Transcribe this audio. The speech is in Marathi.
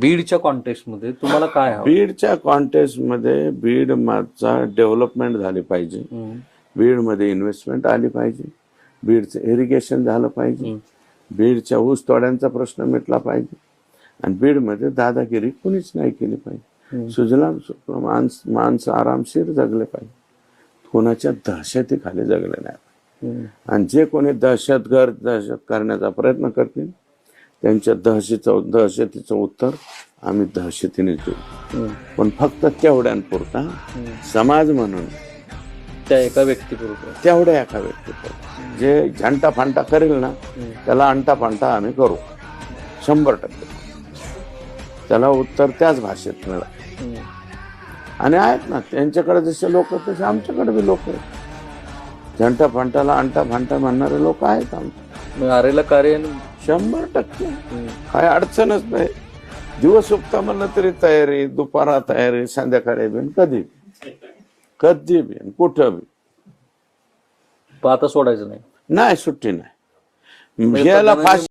बीडच्या कॉन्टेक्स्टमध्ये तुम्हाला काय बीडच्या कॉन्टेस्टमध्ये बीड चा डेव्हलपमेंट झाली पाहिजे. बीडमध्ये इन्व्हेस्टमेंट आली पाहिजे बीडचं इरिगेशन झालं पाहिजे. बीडच्या ऊस तोड्यांचा प्रश्न मिटला पाहिजे आणि बीडमध्ये दादागिरी कुणीच नाही केली पाहिजे. सुजलाम माणस माणसं आरामशीर जगले पाहिजे कोणाच्या दहशतीखाली जगले नाही. आणि जे कोणी दहशतगर्द दहशत करण्याचा प्रयत्न करतील त्यांच्या दहशतीचं दहशतीचं उत्तर आम्ही दहशतीने देऊ. पण फक्त तेवढ्यांपुरता. समाज म्हणून. त्या एका व्यक्तीबरोबर तेवढ्या एका व्यक्तीपुरता. जे झंटा फांटा करेल ना त्याला अंटा फांटा आम्ही करू. शंभर टक्के. त्याला उत्तर त्याच भाषेत मिळेल. आणि आहेत ना त्यांच्याकडे जसे लोक तसे आमच्याकडे बी लोक आहेत. झंटा फांटाला अंटा फांटा म्हणणारे लोक आहेत आमचे. मग आरेला कार्य शंभर टक्के. काय अडचणच नाही. दिवस उगता म्हणलं तरी तयारी दुपारा तयारी संध्याकाळी बी आणि कधी. कधी बी आणि कुठं बी. आता सोडायचं नाही. नाही सुट्टी नाही. म्हणजे याला पद्धतीने- फाशी